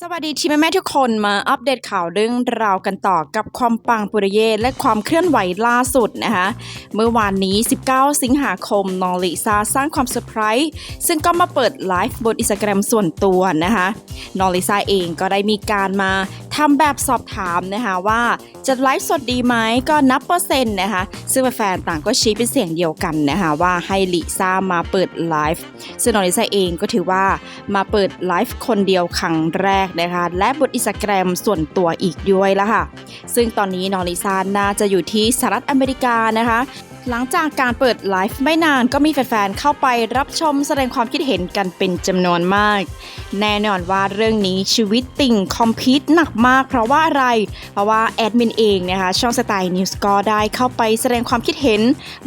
สวัสดีทีมแม่ทุกคนมาอัปเดตข่าวเรื่องราวกันต่อกับความปังปุริเย่และความเคลื่อนไหวล่าสุดนะคะเมื่อวานนี้ 19 สิงหาคมน้องลิซ่าสร้างความเซอร์ไพรส์ซึ่งก็มาเปิดไลฟ์บนอินสตาแกรมส่วนตัวนะคะน้องลิซ่าเองก็ได้มีการมา ทำแบบสอบถามนะคะว่าจะไลฟ์สดดีไหมก็นับเปอร์เซ็นต์นะคะ ซึ่งแฟนต่างก็ชี้เป็นเสียงเดียวกันนะคะว่าให้ลิซ่ามาเปิดไลฟ์ซึ่งน้องลิซ่าเองก็ถือว่ามาเปิดไลฟ์คนเดียวครั้งแรกนะคะและบนอินสตาแกรมส่วนตัวอีกด้วยละค่ะ ซึ่งตอนนี้น้องลิซ่าน่าจะอยู่ที่สหรัฐอเมริกานะคะ หลังจากการเปิดไลฟ์ไม่นานก็มีแฟนๆ เข้าไปรับชมแสดงความคิดเห็นกันเป็นจำนวนมาก แน่นอนว่าเรื่องนี้ชีวิตติ่งคอมพิวหนักมากเพราะว่าอะไร เพราะว่าแอดมินเองนะคะช่องสไตล์นิวส์ก็ได้เข้าไปแสดงความคิดเห็น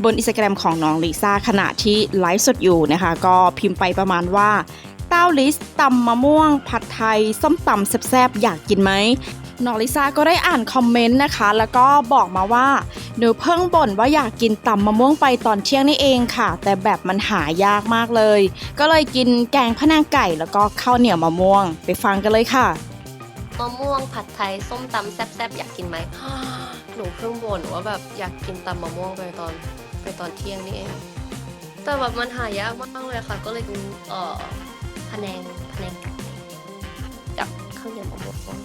บนอินสตาแกรมของน้องลิซ่าขณะที่ไลฟ์สดอยู่นะคะ ก็พิมพ์ไปประมาณว่าเต้าลิสตำมะม่วง ผัดไทย ส้มตำแซ่บๆอยากกินไหมน้องลิซ่าก็ได้อ่านคอมเมนต์นะคะ แล้วก็บอกมาว่า หนูเพิ่งบ่นว่าอยากกินตำมะม่วงไปตอนเที่ยงนี่เองค่ะ แต่แบบมันหายากมากเลย ก็เลยกินแกงพะนางไก่แล้วก็ข้าวเหนียวมะม่วง ไปฟังกันเลยค่ะมะม่วงผัดไทยส้มตำแซ่บๆอยากกินไหมหนูเพิ่งบ่นว่าแบบอยากกินตำมะม่วงไปตอนไปตอนเที่ยงนี่เอง แต่แบบมันหายากมากเลยค่ะ ก็เลยกินเอ่อพะแนงพะแนงไก่กับข้าวเหนียวมะม่วง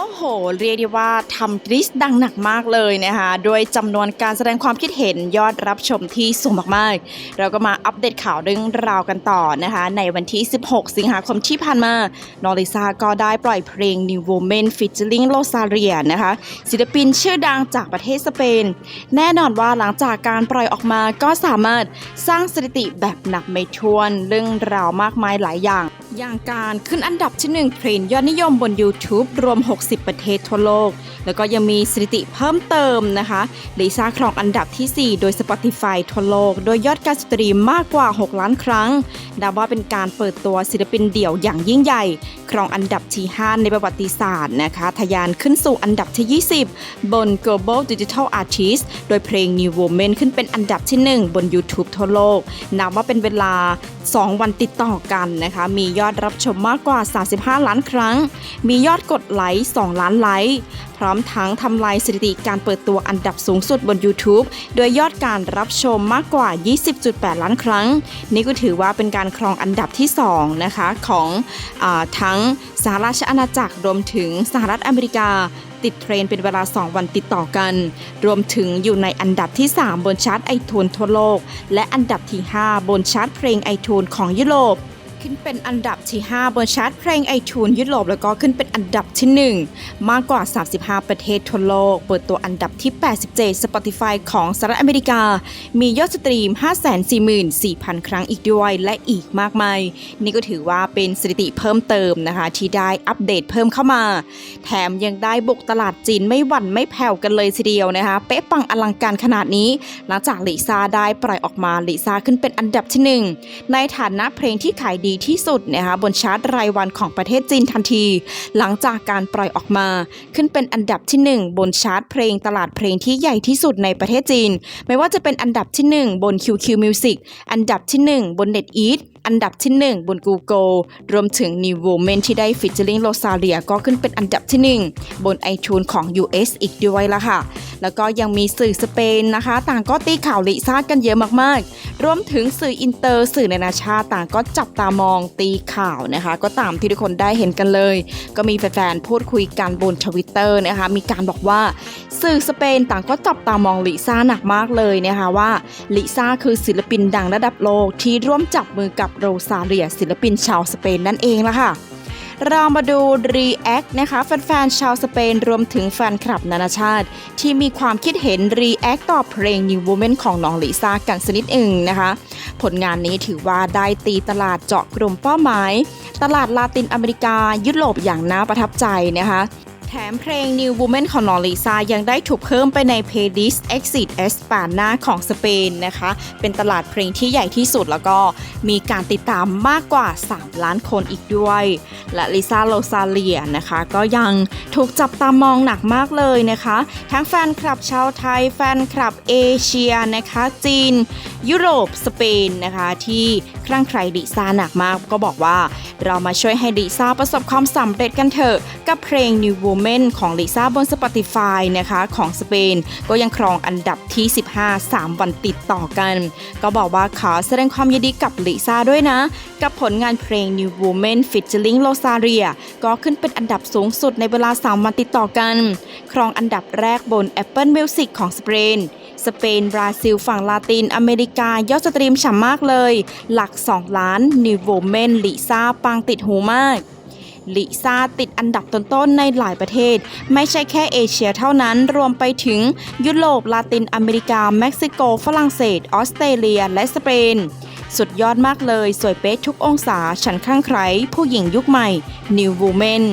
โอ้โห เรียกได้ว่าทำกริสดังหนักมากเลยนะคะโดยจำนวนการแสดงความคิดเห็นยอดรับชมที่สูงมากๆ เราก็มาอัปเดตข่าวเรื่องราวกันต่อนะคะ ในวันที่ 16 สิงหาคมที่ผ่านมา นอริซาก็ได้ปล่อยเพลง New Woman featuring Rosalia นะคะ ศิลปินชื่อดังจากประเทศสเปน แน่นอนว่าหลังจากการปล่อยออกมาก็สามารถสร้างสถิติแบบหนักไม่ถ้วนเรื่องราวมากมายหลายอย่าง อย่างการขึ้นอันดับที่1เทรนยอดนิยมบน YouTube รวม 60 ประเทศทั่วโลก แล้วก็ยังมีสถิติเพิ่มเติมนะคะลิซ่าครองอันดับทีสี่ 4 โดย Spotify ทั่วโลก โดยยอดการสตรีมมากกว่า 6 ล้านครั้งนับว่าเป็นการเปิดตัวศิลปินเดี่ยวอย่างยิ่งใหญ่ ครองอันดับที่ 5 ในประวัติศาสตร์นะคะทะยานขึ้นสู่อันดับที่ 20 บน Global Digital Artist โดยเพลง New Woman ขึ้นเป็นอันดับที่ 1 บน YouTube ทั่วโลกนับว่าเป็นเวลา 2 วันติดต่อกันนะคะมียอดรับชมมากกว่า 35 ล้านครั้ง มียอดกดไลค์ 2 ล้านไลค์ พร้อมทั้งทำลายสถิติการเปิดตัวอันดับสูงสุดบน YouTube โดยยอดการรับชมมากกว่า 20.8 ล้านครั้ง นี่ก็ถือว่าเป็นการครองอันดับที่ 2 นะคะของอทั้งสหราชอาณาจักรรวมถึงสหรัฐอเมริกาติดเทรนเป็นเวลา 2 วันติดต่อกัน รวมถึงอยู่ในอันดับที่ 3 บนชาร์ตไอทูนทั่วโลก และอันดับที่ 5 บนชาร์ตเพลงไอทูนของยุโรป ขึ้นเป็นอันดับที่ 5 บนชาร์ตเพลงไอทูนยุโรปแล้วก็ขึ้นเป็นอันดับที่ 1 มากกว่า 35 ประเทศทั่วโลก เปิดตัวอันดับที่ 87 Spotify ของสหรัฐอเมริกา มียอดสตรีม 544,000 ครั้งอีกด้วยและอีกมากมาย นี่ก็ถือว่าเป็นสถิติเพิ่มเติมนะคะ ที่ได้อัปเดตเพิ่มเข้ามา แถมยังได้บุกตลาดจีนไม่หวั่นไม่แผ่วกันเลยทีเดียวนะคะ เป๊ะปังอลังการขนาดนี้ หลังจากลิซ่าได้ปล่อยออกมาลิซ่าขึ้นเป็นอันดับที่หนึ่งในฐานะเพลงที่ขายดีดีที่สุดนะคะบนชาร์ตรายวันของประเทศจีนทันที หลังจากการปล่อยออกมา ขึ้นเป็นอันดับที่ 1 บนชาร์ตเพลงตลาดเพลงที่ใหญ่ที่สุดในประเทศจีน ไม่ว่าจะเป็นอันดับที่ 1 บน QQ Music อันดับที่ 1 บน NetEase อันดับที่ 1 บน Google รวมถึง New Woman ที่ได้ featuring Rosalia ก็ขึ้นเป็นอันดับที่ 1 บน iTunes ของ US อีกด้วยละค่ะ แล้วก็ยังมีสื่อสเปนนะคะ ต่างก็ตีข่าวลิซ่ากันเยอะมากๆ รวมถึงสื่ออินเตอร์ สื่อนานาชาติต่างก็จับตามองตีข่าวนะคะ ก็ตามที่ทุกคนได้เห็นกันเลย ก็มีแฟนๆพูดคุยกันบนทวิตเตอร์นะคะ มีการบอกว่าสื่อสเปนต่างก็จับตามองลิซ่าหนักมากเลยนะคะว่าลิซ่าคือศิลปินดังระดับโลกที่ร่วมจับมือกับโรซาเลียศิลปินชาวสเปนนั่นเองละค่ะ เรามาดู React นะคะแฟนๆชาวสเปนรวมถึงแฟนคลับนานาชาติ ที่มีความคิดเห็น React ต่อเพลง New Woman ของน้องลิซ่ากันสักนิดหนึ่งนะคะ ผลงานนี้ถือว่าได้ตีตลาดเจาะกลุ่มเป้าหมาย ตลาดลาตินอเมริกายุโรปอย่างน่าประทับใจนะคะ แถมเพลง New Woman ของน้องลิซ่ายังได้ถูกเพิ่มไปใน playlist Exit Espana ของสเปนนะคะ เป็นตลาดเพลงที่ใหญ่ที่สุดแล้วก็มีการติดตามมากกว่า 3 ล้านคนอีกด้วย และลิซ่าโลซาเลียนะคะ ก็ยังถูกจับตามองหนักมากเลยนะคะ ทั้งแฟนคลับชาวไทย แฟนคลับเอเชียนะคะ จีน ยุโรป สเปนนะคะ ที่คลั่งไคล้ลิซ่าหนักมาก ก็บอกว่าเรามาช่วยให้ลิซ่าประสบความสำเร็จกันเถอะกับเพลง New Woman ของลิซ่าบน Spotify นะคะของสเปน ก็ยังครองอันดับที่ 15 3 วันติดต่อกัน ก็บอกว่าขอแสดงความยินดีกับลิซ่าด้วยนะ กับผลงานเพลง New Woman featuring Rosaria ก็ขึ้นเป็นอันดับสูงสุดในเวลา 3 วันติดต่อกัน ครองอันดับแรกบน Apple Music ของสเปนสเปน บราซิล ฝั่งลาติน อเมริกา ยอดสตรีมฉ่ำมากเลย หลัก 2 ล้าน New Woman ลิซ่า ปังติดหูมาก ลิซ่าติดอันดับต้นๆในหลายประเทศ ไม่ใช่แค่เอเชียเท่านั้นรวมไปถึงยุโรปลาตินอเมริกา เม็กซิโก ฝรั่งเศส ออสเตรเลีย และสเปน สุดยอดมากเลยสวยเป๊ะทุกองศา ฉันข้างใคร ผู้หญิงยุคใหม่ New Woman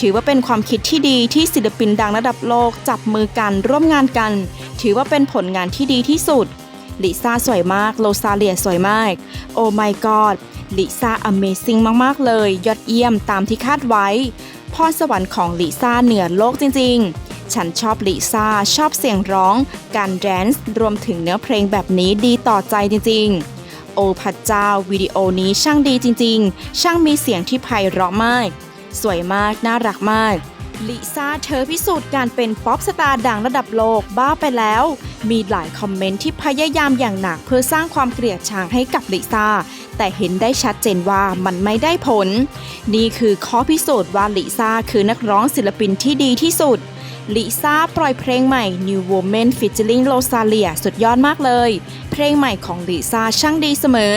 ถือว่าเป็นความคิดที่ดีที่ศิลปินดังระดับโลกจับมือกันร่วมงานกัน ถือว่าเป็นผลงานที่ดีที่สุดลิซ่าสวยมาก โลซาเลียสวยมาก โอ้ my god ลิซ่า Amazing มาก ๆ เลย ยอดเยี่ยมตามที่คาดไว้ พรสวรรค์ของลิซ่าเหนือโลกจริง ๆ ฉันชอบลิซ่า ชอบเสียงร้อง การแดนซ์รวมถึงเนื้อเพลงแบบนี้ดีต่อใจจริง ๆ โอ้พระเจ้าวิดีโอนี้ช่างดีจริง ๆ ช่างมีเสียงที่ไพเราะมาก สวยมากน่ารักมาก ลิซ่าเธอพิสูจน์การเป็นป๊อปสตาร์ดังระดับโลกบ้าไปแล้ว มีหลายคอมเมนต์ที่พยายามอย่างหนักเพื่อสร้างความเกลียดชังให้กับลิซ่า แต่เห็นได้ชัดเจนว่ามันไม่ได้ผล นี่คือข้อพิสูจน์ว่าลิซ่าคือนักร้องศิลปินที่ดีที่สุดลิซ่าปล่อยเพลงใหม่ New Woman featuring Rosalia สุดยอดมากเลย เพลงใหม่ของลิซ่าช่างดีเสมอ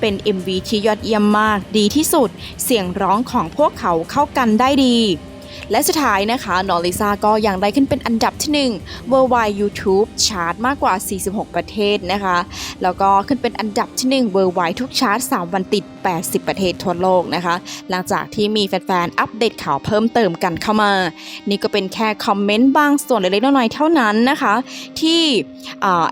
เป็น MV ที่ยอดเยี่ยมมากดีที่สุด เสียงร้องของพวกเขาเข้ากันได้ดี และสุดท้ายนะคะนองลิซ่าก็ยังได้ขึ้นเป็นอันดับที่ 1 Worldwide YouTube Chart มากกว่า 46 ประเทศนะคะ แล้วก็ขึ้นเป็นอันดับที่ 1 Worldwide ทุกชาร์ต 3 วันติด 80 ประเทศทั่วโลกนะคะ หลังจากที่มีแฟนๆ อัปเดตข่าวเพิ่มเติมกันเข้ามา นี่ก็เป็นแค่คอมเมนต์บางส่วนเล็กๆน้อยๆเท่านั้นนะคะ ที่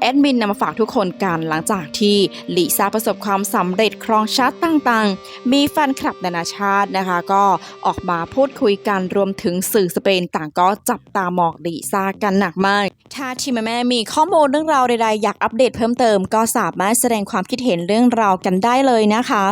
แอดมินนำมาฝากทุกคนกันหลังจากที่ลิซ่าประสบความสำเร็จครองชาร์ตต่างๆ มีแฟนคลับนานาชาตินะคะ ก็ออกมาพูดคุยกันรวมถึงสื่อสเปนต่างก็จับตามองลิซ่ากันหนักมาก ถ้าที่แม่มีข้อมูลเรื่องราวใดๆ อยากอัปเดตเพิ่มเติมก็สามารถแสดงความคิดเห็นเรื่องราวกันได้เลยนะคะ